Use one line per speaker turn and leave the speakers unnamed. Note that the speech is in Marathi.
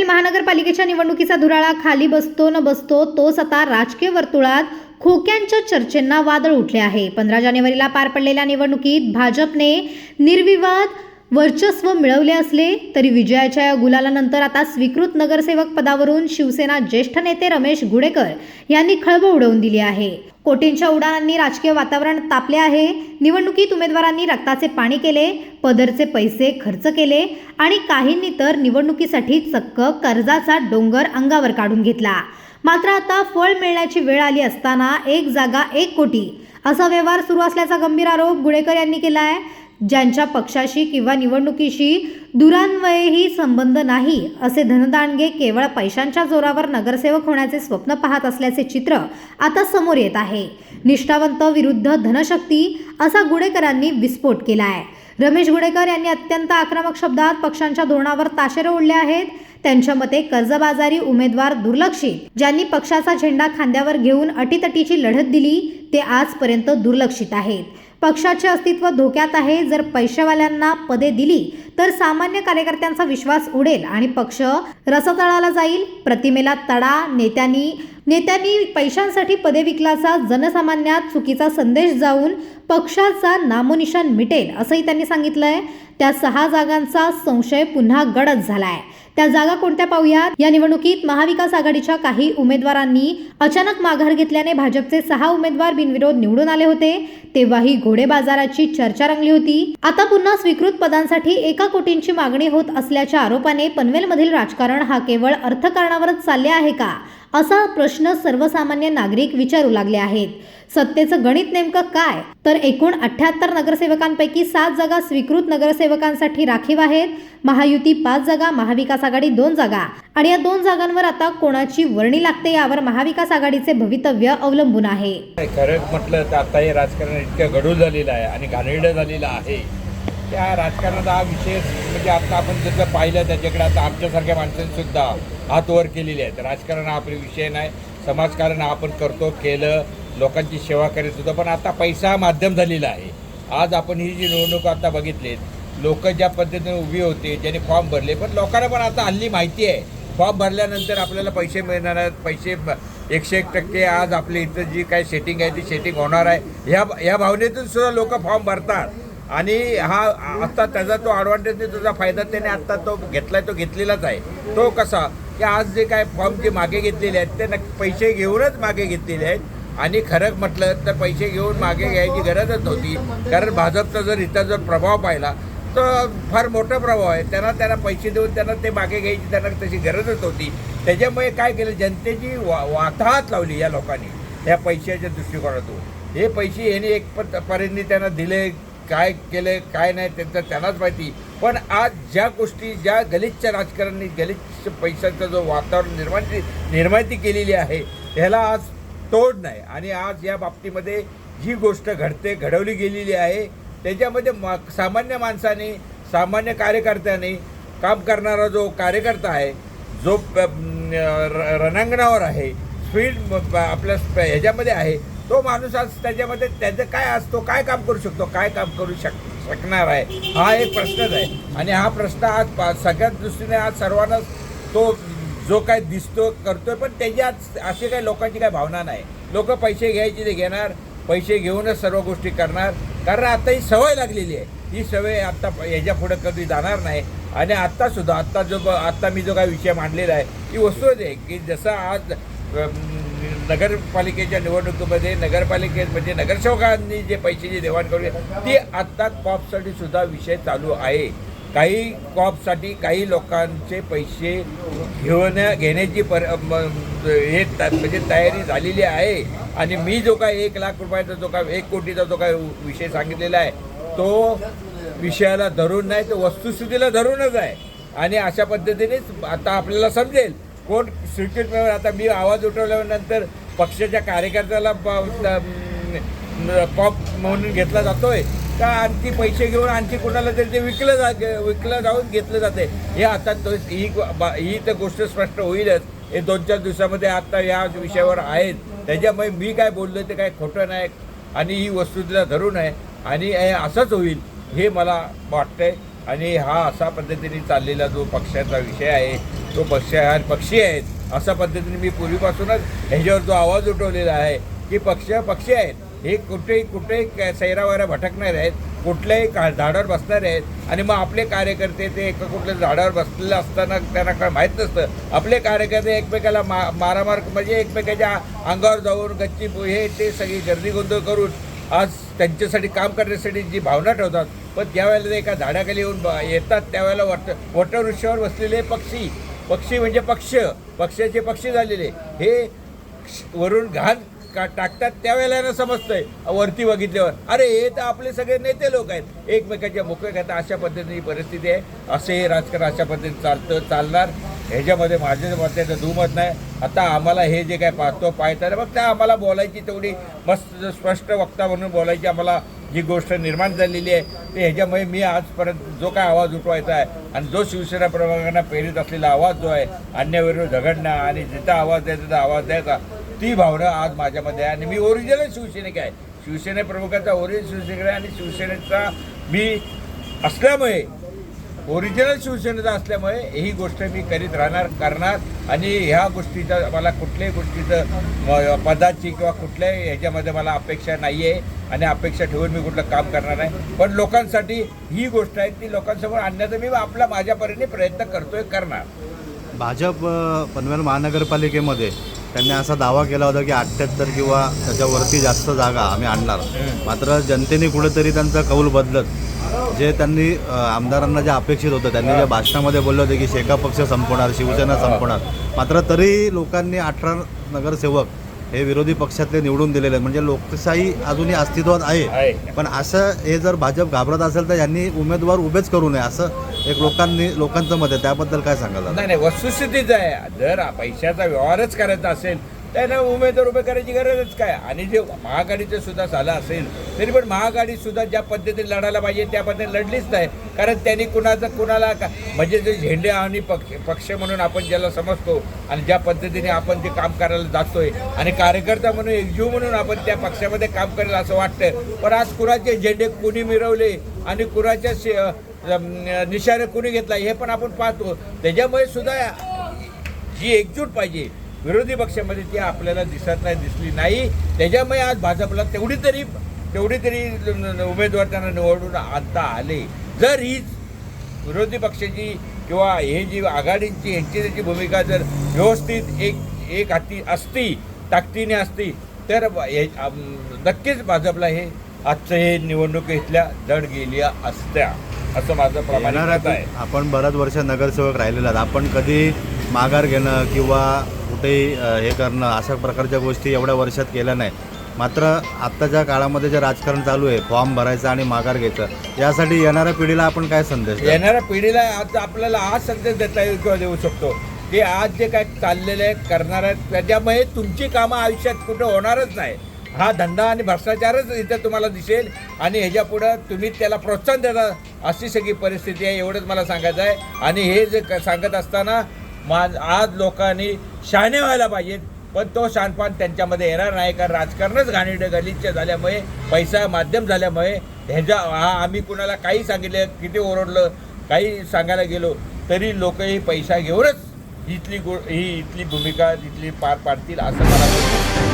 पनवेल महानगरपालिकेच्या निवडणुकीचा धुराळा खाली बसतो न बसतो तोच आता राजकीय वर्तुळात खोक्यांच्या चर्चेंना वादळ उठले आहे. पंधरा जानेवारीला पार पडलेल्या निवडणुकीत भाजपने निर्विवाद वर्चस्व मिळवले असले तरी विजयाच्या या गुलालानंतर आता स्वीकृत नगरसेवक पदावरून शिवसेना ज्येष्ठ नेते रमेश गुडेकर यांनी खळबळ उडवून दिली आहे. कोटींच्या उडाणांनी राजकीय वातावरण तापले आहे. निवडणुकीत उमेदवारांनी रक्ताचे पाणी केले पदरचे पैसे खर्च केले आणि काहींनी तर निवडणुकीसाठी चक्क कर्जाचा डोंगर अंगावर काढून घेतला. मात्र आता फळ मिळण्याची वेळ आली असताना एक जागा एक कोटी असा व्यवहार सुरू असल्याचा गंभीर आरोप गुडेकर यांनी केला आहे ज्यांच्या पक्षाशी किंवा निवडणुकीशी दुरान्वयही संबंध नाही असे धनदांडगे केवळ पैशांच्या जोरावर नगरसेवक होण्याचे स्वप्न पाहत असल्याचे चित्र आता समोर येत आहे. निष्ठावंत विरुद्ध धनशक्ती असा गुडेकरांनी विस्फोट केला आहे रमेश गुडेकर यांनी अत्यंत आक्रमक शब्दात पक्षांच्या धोरणावर ताशेरे ओढले आहेत. त्यांच्या मते कर्जबाजारी उमेदवार दुर्लक्षित ज्यांनी पक्षाचा झेंडा खांद्यावर घेऊन अटीतटीची लढत दिली ते आजपर्यंत दुर्लक्षित आहेत. पक्षाचे अस्तित्व धोक्यात आहे. जर पैशावाल्यांना पदे दिली तर सामान्य कार्यकर्त्यांचा विश्वास उडेल आणि पक्ष रसतळाला जाईल. प्रतिमेला तडा नेत्यांनी नेत्यांनी पैशांसाठी पदे विकल्याचा जनसामान्यात चुकीचा संदेश जाऊन पक्षाचा नामोनिशान मिटेल असंही त्यांनी सांगितलंय. त्या सहा जागांचा संशय पुन्हा गडद झालाय. त्या जागा कोणत्या पाहूयात? या निवडणुकीत महाविकास आघाडीच्या काही उमेदवारांनी अचानक माघार घेतल्याने भाजपचे सहा उमेदवार बिनविरोध निवडून आले होते. तेव्हाही घोडे बाजाराची चर्चा रंगली होती. आता पुन्हा स्वीकृत पदांसाठी एका कोटींची मागणी होत असल्याच्या आरोपाने पनवेलमधील राजकारण हा केवळ अर्थकारणावरच चालले आहे का? असा प्रश्न सर्वसामान्य नागरिक विचारू लागले आहेत. सत्तेचं गणित नेमकं काय? तर एकूण अठ्याहत्तर नगरसेवकांपैकी सात जागा स्वीकृत नगरसेवकांसाठी राखीव आहेत. महायुती पाच जागा महाविकास आघाडी दोन जागा. आणि या दोन जागांवर आता कोणाची वर्णी लागते यावर महाविकास आघाडीचे भवितव्य अवलंबून आहे.
खरं म्हटलं तर आता हे राजकारण इतकं गडूळ झालेलं आहे आणि घाणेरडं झालेलं आहे. त्या राजकारणाचा हा विषय म्हणजे आता आपण जसं पाहिलं त्याच्याकडे आता आमच्यासारख्या माणसांनी सुद्धा हात वर केलेले आहेत. राजकारण हा आपला विषय नाही. समाजकारण हा आपण करतो केलं लोकांची सेवा करीत होतो पण आता पैसा माध्यम झालेला आहे. आज आपण ही जी निवडणूक आता बघितली लोक ज्या पद्धतीने उभी होते ज्यांनी फॉर्म भरले पण लोकांना पण आता हल्ली माहिती आहे. फॉर्म भरल्यानंतर आपल्याला पैसे मिळणार आहेत पैसे एकशे एक टक्के आज आपले इथं जी काय सेटिंग आहे ती सेटिंग होणार आहे. ह्या ह्या भावनेतून सुद्धा लोक फॉर्म भरतात. आणि हा आता त्याचा तो ॲडव्हान्टेजने तुझा फायदा त्याने आत्ता तो घेतलाय तो घेतलेलाच आहे. तो कसा? की आज जे काय फॉर्म जे मागे घेतलेले आहेत ते नक्की पैसे घेऊनच मागे घेतलेले आहेत. आणि खरं म्हटलं तर पैसे घेऊन मागे घ्यायची गरजच नव्हती. कारण भाजपचा जर इथं जर प्रभाव पाहिला तर फार मोठा प्रभाव आहे. त्यांना त्यांना पैसे देऊन त्यांना ते मागे घ्यायची त्यांना तशी गरजच होती त्याच्यामुळे काय केलं जनतेची वा वाताहत लावली या लोकांनी या पैशाच्या दृष्टिकोनातून. हे पैसे याने एक प पर्यंत त्यांना दिले काय केलं काय नाही त्यांचं त्यांनाच माहिती. पण आज ज्या गोष्टी ज्या गलिच्छ राजकारणी गलिच्छ पैशाचं जो वातावरण निर्माण निर्माती केलेली आहे ह्याला आज तोड नाही. आणि आज या बाबतीमध्ये जी गोष्ट घडते घडवली गेलेली आहे त्याच्यामध्ये मा सामान्य माणसाने सामान्य कार्यकर्त्याने काम करणारा जो कार्यकर्ता आहे जो र- रणांगणावर आहे स्पीड आपल्या ह्याच्यामध्ये आहे तो माणूस आज त्याच्यामध्ये त्याचं काय असतो काय काम करू शकतो काय काम करू शक शकणार आहे? हा एक प्रश्नच आहे. आणि हा प्रश्न आज सगळ्याच दृष्टीने आज सर्वांनाच तो जो काय दिसतो करतोय पण त्याच्यात असे काही लोकांची काही भावना नाही. लोक पैसे घ्यायचे ते घेणार पैसे घेऊनच सर्व गोष्टी करणार. कारण आता ही सवय लागलेली आहे. ही सवय आत्ता ह्याच्या पुढे कधी जाणार नाही. आणि आत्तासुद्धा आत्ता जो आत्ता मी जो काही विषय मांडलेला आहे ती वस्तूच आहे की जसं आज नगरपालिकेच्या निवडणुकीमध्ये नगरपालिकेत म्हणजे नगरसेवकांनी जे पैशाची देवाणघेवाण केली, ती आत्ता कॉपसाठी सुद्धा विषय चालू आहे. काही कॉपसाठी काही लोकांचे पैसे घेऊन घेण्याची पर हे म्हणजे तयारी झालेली आहे. आणि मी जो काय एक लाख रुपयाचा जो काय एक कोटीचा जो काय विषय सांगितलेला आहे तो विषयाला धरून नाही तो वस्तुस्थितीला धरूनच आहे. आणि अशा पद्धतीनेच आता आपल्याला समजेल कोण श्रीकृष्णावर आता मी आवाज उठवल्यानंतर पक्षाच्या कार्यकर्त्याला पॉप म्हणून घेतला जातोय. का आणखी पैसे घेऊन आणखी कोणाला तरी ते विकलं जा विकलं जाऊन घेतलं जाते हे आता तो ही बा- ही तर गोष्ट स्पष्ट होईलच. हे दोन चार दिवसामध्ये आता या विषयावर आहेत. त्याच्यामुळे मी काय बोललो ते काय खोटं नाही. आणि ही वस्तुतीला धरून आहे आणि असंच होईल हे मला वाटतंय. आणि हा असा पद्धतीने चाललेला जो पक्षाचा विषय आहे तो पक्ष पक्षी आहेत अशा पद्धतीने मी पूर्वीपासूनच ह्याच्यावर जो आवाज उठवलेला आहे की पक्ष पक्षी आहेत. हे कुठेही कुठेही क- भटकणार आहेत कुठल्याही का झाडावर बसणार आहेत. आणि मग आपले कार्यकर्ते ते एका कुठल्या झाडावर बसलेलं असताना त्यांना काय माहीत नसतं. आपले कार्यकर्ते एकमेकाला मा मारामार म्हणजे एकमेकाच्या अंगावर जाऊन गच्ची हे ते सगळी गर्दी गोंधळ करून आज त्यांच्यासाठी काम करण्यासाठी जी भावना ठेवतात पण ज्यावेळेला ते एका झाडाखाली येऊन येतात त्यावेळेला वट वटवृक्षावर बसलेले पक्षी. पक्षी म्हणजे पक्ष. पक्षाचे पक्षी झालेले. हे वरून घाण का टाकतात त्यावेळेला समजतंय. वरती बघितल्यावर. अरे हे तर आपले सगळे नेते लोक आहेत. एकमेकांच्या मुख्य घेतात अशा पद्धतीने परिस्थिती आहे. असे हे राजकारण अशा पद्धतीने चालतं चालणार. ह्याच्यामध्ये माझ्या मताचं दुमत नाही. आता आम्हाला हे जे काय पाहतो पाहतात मग त्या आम्हाला बोलायची तेवढी मस्त स्पष्ट वक्ता म्हणून बोलायची आम्हाला जी गोष्ट निर्माण झालेली आहे ते ह्याच्यामुळे मी आजपर्यंत जो काय आवाज उठवायचा आहे आणि जो शिवसेना प्रभागांना प्रेरित असलेला आवाज जो आहे अन्याविरुद्ध झगडणं आणि जिथं आवाज द्यायचा तिथं आवाज द्यायचा ती भावना आज माझ्यामध्ये आहे. आणि मी ओरिजिनल शिवसैनिक आहे. शिवसेने प्रमुखाचा ओरिजिनल शिवसैनिक आहे आणि शिवसेनेचा मी असल्यामुळे ओरिजिनल शिवसेनेचा असल्यामुळे ही गोष्ट मी करीत राहणार करणार. आणि ह्या गोष्टीचा मला कुठल्याही गोष्टीचं पदाची किंवा कुठल्याही ह्याच्यामध्ये मला अपेक्षा नाही आहे आणि अपेक्षा ठेवून मी कुठलं काम करणार नाही. पण लोकांसाठी ही गोष्ट आहे ती लोकांसमोर आणण्याचा मी आपला माझ्या परीने प्रयत्न करतोय करणार.
भाजप पनवेल महानगरपालिकेमध्ये त्यांनी असा दावा केला होता की अठ्ठ्याहत्तर किंवा त्याच्यावरती जास्त जागा आम्ही आणणार. मात्र जनतेने कुठेतरी त्यांचा कौल बदलत जे त्यांनी आमदारांना जे अपेक्षित होतं त्यांनी ज्या भाषणामध्ये बोलले होते की शेका पक्ष संपवणार शिवसेना संपवणार. मात्र तरी लोकांनी अठरा नगरसेवक हे विरोधी पक्षातले निवडून दिलेले आहेत. म्हणजे लोकशाही अजूनही अस्तित्वात आहे. पण असं हे जर भाजप घाबरत असेल तर यांनी उमेदवार उभेच करू नये असं एक लोकांनी लोकांचं मत आहे. त्याबद्दल काय दादा?
नाही नाही वस्तुस्थितीच आहे. जर पैशाचा व्यवहारच करायचा असेल त्यांना उमेदवार उभे करायची गरजच काय? आणि जे महाआघाडीचं सुद्धा झालं असेल तरी पण महाआघाडी सुद्धा ज्या पद्धतीने लढायला पाहिजे त्या पद्धतीने लढलीच नाही. कारण त्यांनी कुणाचं कुणाला का म्हणजे जे झेंडे आणि पक्ष पक्ष म्हणून आपण ज्याला समजतो आणि ज्या पद्धतीने आपण ते काम करायला जातोय आणि कार्यकर्ता म्हणून एकजीव म्हणून आपण त्या पक्षामध्ये काम करेल असं वाटतं पण आज कुणाचे झेंडे कुणी मिरवले आणि कुणाच्या निशाणे कुणी घेतला हे पण आपण पाहतो. त्याच्यामुळे सुद्धा जी एकजूट पाहिजे विरोधी पक्षामध्ये ती आपल्याला दिसत नाही दिसली नाही. त्याच्यामुळे आज भाजपला तेवढी तरी तेवढी तरी उमेदवार त्यांना निवडून आणता आले. जर ही विरोधी पक्षाची किंवा हे जी आघाडींची यांची त्याची भूमिका जर व्यवस्थित एक एक हाती असती ताकदीने असती तर नक्कीच भाजपला हे आजचं हे निवडणूक इथल्या जड गेल्या असत्या. असं माझं मत आहे.
आपण बऱ्याच वर्ष नगरसेवक राहिलेला आहात. आपण कधी माघार घेणं किंवा कुठेही हे करणं अशा प्रकारच्या गोष्टी एवढ्या वर्षात केल्या नाही. मात्र आत्ताच्या काळामध्ये जे राजकारण चालू आहे फॉर्म भरायचं आणि माघार घ्यायचं यासाठी येणाऱ्या पिढीला आपण काय संदेश
येणाऱ्या पिढीला आज आपल्याला आज संदेश देता येईल किंवा देऊ शकतो. की आज जे काय चाललेलं आहे करणार आहेत त्याच्यामुळे तुमची कामं आयुष्यात कुठं होणारच नाही. हा धंदा आणि भ्रष्टाचारच इथं तुम्हाला दिसेल आणि ह्याच्या पुढं तुम्ही त्याला प्रोत्साहन देता अशी सगळी परिस्थिती आहे एवढंच मला सांगायचं आहे. आणि हे जे क- सांगत असताना मा आज लोकांनी शहाणे व्हायला पाहिजेत पण तो शानपान त्यांच्यामध्ये येणार नाही कारण राजकारणच घाणीड गलिच्छ झाल्यामुळे पैसा माध्यम झाल्यामुळे ह्याच्या हा आम्ही कुणाला काही सांगितलं किती ओरडलं काही सांगायला गेलो तरी लोक ही पैसा घेऊनच इथली गो ही इथली भूमिका इथली पार पाडतील असं मला वाटतं.